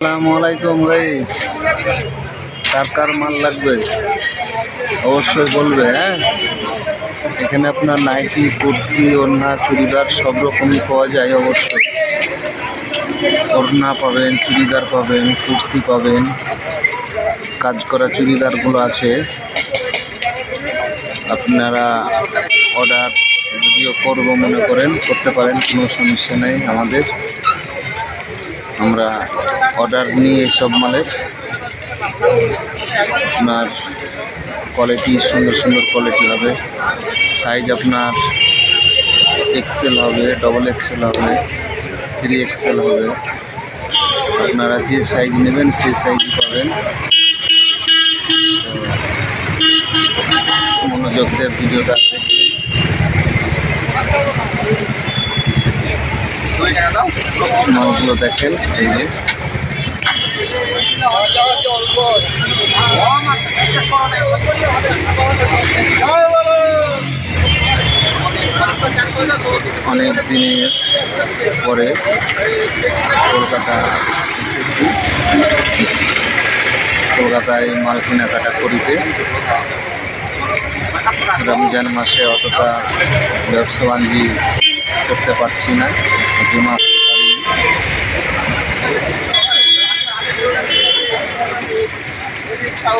আসসালামু আলাইকুম ভাই। কার কার মাল লাগবে? অবশ্যই বলবে হ্যাঁ? এখানে আপনার নাইটি কুর্তি, ওড়না, চুড়িদার সব রকমই পাওয়া যায় অবশ্যই। ওড়না পাবেন, চুড়িদার পাবেন, কুর্তি পাবেন। কাজ করা চুড়িদারগুলো আছে। আপনারা অর্ডার যদিও করব মনে করেন, করতে পারেন, কোনো সমস্যা নেই আমাদের। আমরা অর্ডার নিয়ে সব মালের আপনার কোয়ালিটি সুন্দর সুন্দর কোয়ালিটি হবে। সাইজ আপনার এক্সেল হবে ডবল এক্সেল হবে থ্রি এক্সেল হবে। আপনারা যে সাইজ নেবেন, সেই সাইজ পাবেন। মনোযোগ দিয়ে ভিডিওটা দেখবেন মালগুলো দেখেন, এই যে। অনেক দিনের পরে কলকাতা কলকাতায় মাল কেনাকাটা করিতে রমজান মাসে অতটা ব্যবসা বাণিজ্য করতে পারছি না এই জন্য আসতে পারিনি তো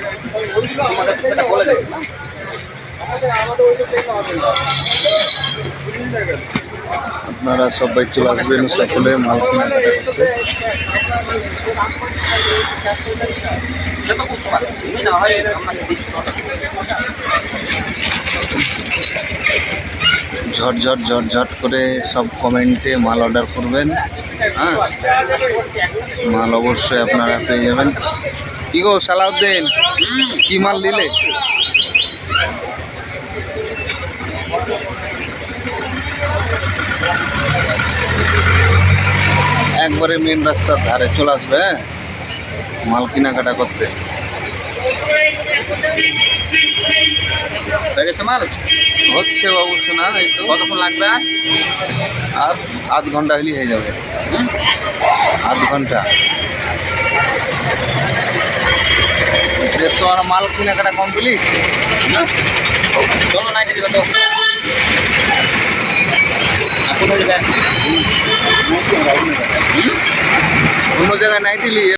আপনারা সবাই চলে আসবেন সকলে মাল ঝটঝট ঝটঝট করে সব কমেন্টে মাল অর্ডার করবেন হ্যাঁ? মাল অবশ্যই আপনারা পেয়ে যাবেন। কি গো, সালাউদ্দিন? কি মাল নিলে? একবারে মেন রাস্তার ধারে চলে আসবে হ্যাঁ? মাল কেনাকাটা করতে। মাল? হচ্ছে অবশ্য না কতক্ষণ লাগবে? আর আধ ঘণ্টা হলেই হয়ে যাবে। আধ ঘণ্টা। যে তো আর মাল কেনাকাটা কমপ্লিট চলো, নাইটে দিবে তো। কোনো জায়গায় অন্য জায়গায় নাই নিয়ে